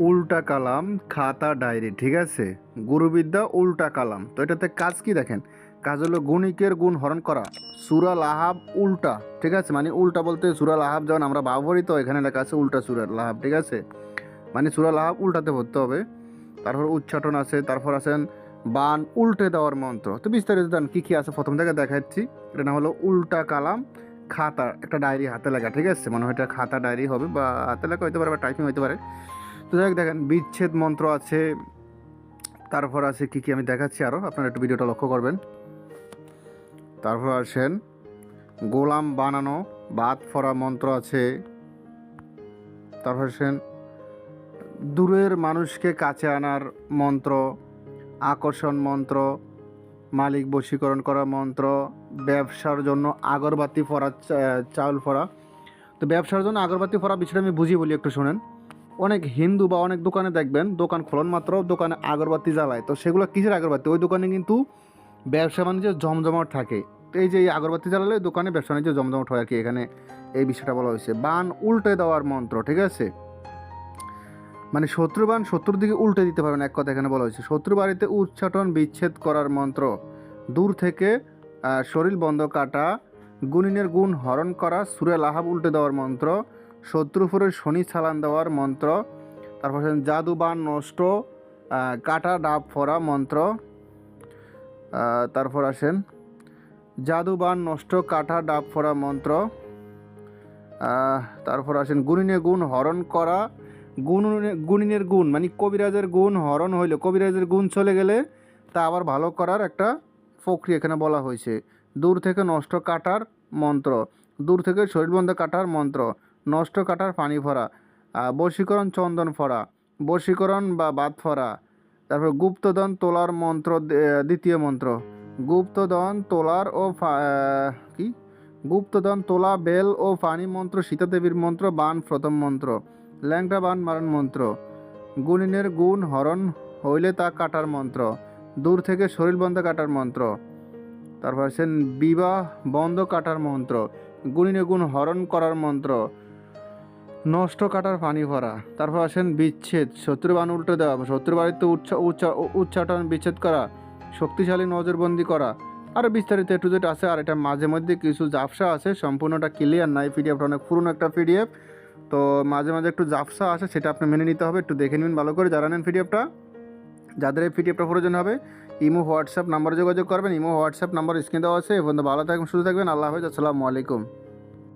উল্টা কালাম, খাতা, ডায়েরি, ঠিক আছে? গুরুবিদ্যা, উল্টা কালাম। তো এটাতে কাজ কি দেখেন? কাজ হলো গুণিকের গুণ হরণ করা। সুরা লাহাব উল্টা, ঠিক আছে? মানে উল্টা বলতে সুরা লাহাব যেমন আমরা বাবরি তো এখানে লেখা আছে উল্টা সুরা লাহাব, ঠিক আছে? মানে সুরা লাহাব উল্টাতে পড়তে হবে। তারপর উচ্চাটন আছে, তারপর আছেন বান উল্টে দেওয়ার মন্ত্র। তো বিস্তারিত জান, কী কী আছে? প্রথম থেকে দেখাচ্ছি। এটা নাম হলো উল্টা কালাম, খাতা, একটা ডায়েরি হাতে লেখা, ঠিক আছে? মনে হয় এটা খাতা, ডায়েরি হবে বা হাতে লেখা হইতে পারে বা টাইপিং হতে পারে। তো যাই দেখেন, বিচ্ছেদ মন্ত্র আছে। তারপর আছে কি কি আমি দেখাচ্ছি আরও আপনারা একটু ভিডিওটা লক্ষ্য করবেন। তারপর আসেন, গোলাম বানানো, বাদ ফরা মন্ত্র আছে। তারপর আসেন, দূরের মানুষকে কাছে আনার মন্ত্র, আকর্ষণ মন্ত্র, মালিক বশীকরণ করা মন্ত্র, ব্যবসার জন্য আগরবাতি ফরা চাউল ফরা তো ব্যবসার জন্য আগরবাতি ফরা বিষয়টা আমি বুঝি বলি, একটু শুনেন। অনেক হিন্দু বা অনেক দোকানে দেখবেন, দোকান খোলন মাত্র, দোকানে আগরবাতি জ্বালায়। তো সেগুলো কিসের আগরবাতি? ওই দোকানে কিন্তু ব্যবসা বাণিজ্য জমজমাট থাকে। এই যে এই আগরবাতি জ্বালালে দোকানে ব্যবসা বাণিজ্য জমজমাট হয় আর কি, এখানে এই বিষয়টা বলা হয়েছে। বান উল্টে দেওয়ার মন্ত্র, ঠিক আছে? মানে শত্রু বান শত্রুর দিকে উল্টে দিতে পারবেন এক কথা এখানে বলা হয়েছে। শত্রু বাড়িতে উচ্চাটন, বিচ্ছেদ করার মন্ত্র। দূর থেকে শরীর বন্ধ কাটা, গুণিনের গুণ হরণ করা, সুরে লাহাব উল্টে দেওয়ার মন্ত্র। শত্রুপুরের শনি চালান দেওয়ার মন্ত্র। তারপর জাদু বান নষ্ট কাটা ডাব ফরা মন্ত্র। তারপর আসেন জাদু বান নষ্ট, কাটা ডাব ফরা মন্ত্র। তারপর আসেন গুণিনে গুণ হরণ করা। গুণ গুণিনের গুণ মানে কবিরাজের গুণ হরণ হইলে। কবিরাজের গুণ চলে গেলে তা আবার ভালো করার একটা প্রক্রিয়া এখানে বলা হয়েছে। দূর থেকে নষ্ট কাটার মন্ত্র, দূর থেকে শরীরবন্ধ কাটার মন্ত্র। নষ্ট কাটার পানি আহ, বশীকরণ চন্দন ফরা বশীকরণ বা বাদ ফরা। তারপর গুপ্তধন তোলার মন্ত্র দ্বিতীয় মন্ত্র। গুপ্তধন তোলার ও কি? গুপ্তধন তোলা বেল ও পানি মন্ত্র সীতাদেবীর মন্ত্র বান প্রথম মন্ত্র ল্যাংটা বান মারণ মন্ত্র। গুণিনের গুণ হরণ হইলে তা কাটার মন্ত্র দূর থেকে শরীর বন্ধ কাটার মন্ত্র। তারপর আছেন বিবাহ বন্ধ কাটার মন্ত্র গুণিনে গুণ হরণ করার মন্ত্র নষ্ট কাটার পানি ভরা। তারপর আসেন বিচ্ছেদ। শত্রু বান উল্টে দেওয়া শত্রু বাড়িতে উচ্চ উচ্চা- উচ্চাটন বিচ্ছেদ করা, শক্তিশালী নজরবন্দি করা। আরও বিস্তারিত একটু যেটা আছে, আর এটা মাঝে মধ্যে কিছু জাফসা আছে, সম্পূর্ণটা ক্লিয়ার নাই পিডিএফটা অনেক পুরনো একটা পিডিএফ তো মাঝে মাঝে একটু জাফসা আছে, সেটা আপনি মেনে নিতে হবে, একটু দেখে নিন ভালো করে, যারা নেন পিডিএফটা যাদের এই পিডিএফটা প্রয়োজন হবে, ইমো, হোয়াটসঅ্যাপ নাম্বারে যোগাযোগ করবেন, ইমো, হোয়াটসঅ্যাপ নাম্বার স্ক্রিন দেওয়া আছে। এবং ভালো থাকবেন, সুস্থ থাকবেন, আল্লাহ হাফেজ, আসসালামু আলাইকুম।